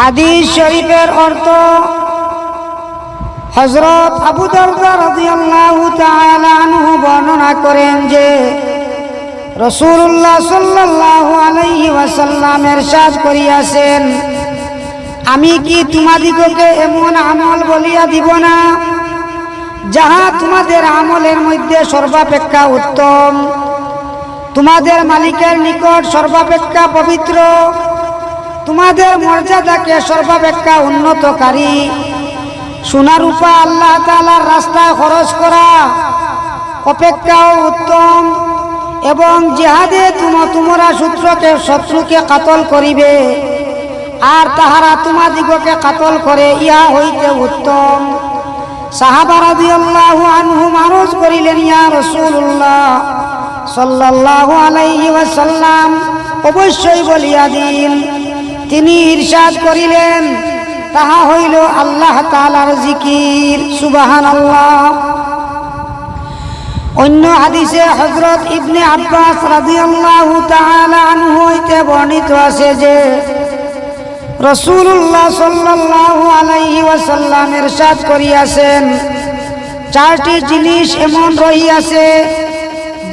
হাদিস শরীফের অর্থ হজরত আবু আনহু বর্ণনা করেন যে রসুল্লাহ সাল্লাল্লাহু আলাইহি ওয়াসাল্লাম এরশাদ করিয়াছেন, আমি কি তোমাদিগকে এমন আমল বলিয়া দিব না, যাহা তোমাদের আমলের মধ্যে সর্বাপেক্ষা উত্তম? তোমাদের মালিকের নিকট সর্বাপেক্ষা পবিত্র তোমাদের মর্যাদাকে সর্বাপেক্ষা উন্নতকারী। সোনারূপা আল্লাহ তালার রাস্তায় খরচ করা অপেক্ষাও উত্তম এবং জেহাদে তুম তোমরা সূত্রকে শত্রুকে কাতল করিবে আর তাহারা তোমাদিগকে কাতল করে, ইহা হইতে উত্তম। সাহাবা রাদিয়াল্লাহু আনহু মানুষ করিলেন, ইয়া রাসূলুল্লাহ সাল্লাল্লাহু আলাইহি ওয়াসাল্লাম, অবশ্যই বলিয়া দিন তিনি ইরশাদ করিলেন, তাহা হইল আল্লাহ তাআলার জিকির সুবাহান আল্লাহ অন্য হাদিসে হযরত ইবনে আব্বাস তাআলা আনহু হইতে বর্ণিত আছে যে রসুল্লাহ সাল্লাল্লাহু আলাইহি ওয়াসাল্লাম করিয়াছেন, চারটি জিনিস এমন রহিয়াছে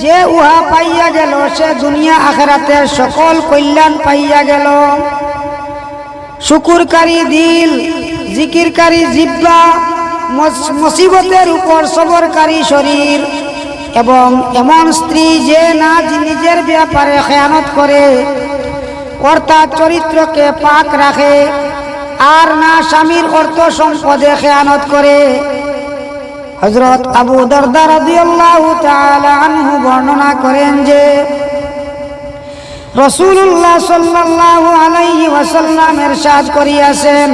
যে উহা পাইয়া গেল, সে দুনিয়া আখেরাতের সকল কল্যাণ পাইয়া গেল। শুকুরকারী দিল, জিকিরকারী জিব্বা, মস- মুসিবতের উপর সবরকারী শরীর। এবং এমন স্ত্রী যে না নিজের ব্যাপারে খেয়ানত করে, অর্থাৎ চরিত্রকে পাক রাখে, আর না স্বামীর অর্থ সম্পদে খেয়ানত করে। হজরত আবু দরদা রাদিয়াল্লাহু তাআলা আনহু বর্ণনা করেন যে রসুল্লাহ সাল্লাল্লাহু আলাইহি ওয়াসাল্লাম এরশাদ করিয়াছেন,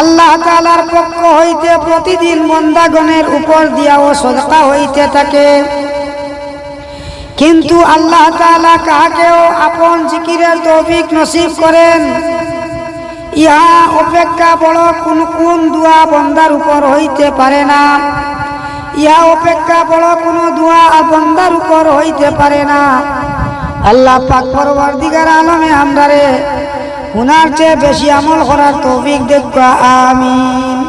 আল্লাহ তাআলার পক্ষ হইতে প্রতিদিন মন্দাগণের উপর দিয়াও সদকা হইতে থাকে। কিন্তু আল্লাহ তাআলা কাহাকেও আপন জিকিরের তৌফিক নসিব করেন। ইহা অপেক্ষা বড় কোন কোন দোয়া বন্দার উপর হইতে পারে না। ইহা অপেক্ষা বড় কোন দোয়া বন্দার উপর হইতে পারে না। আল্লাহ পাক পরবর্তীকার আলমে আমরারে উনার চেয়ে বেশি আমল করার তৌফিক দেখবা আমিন।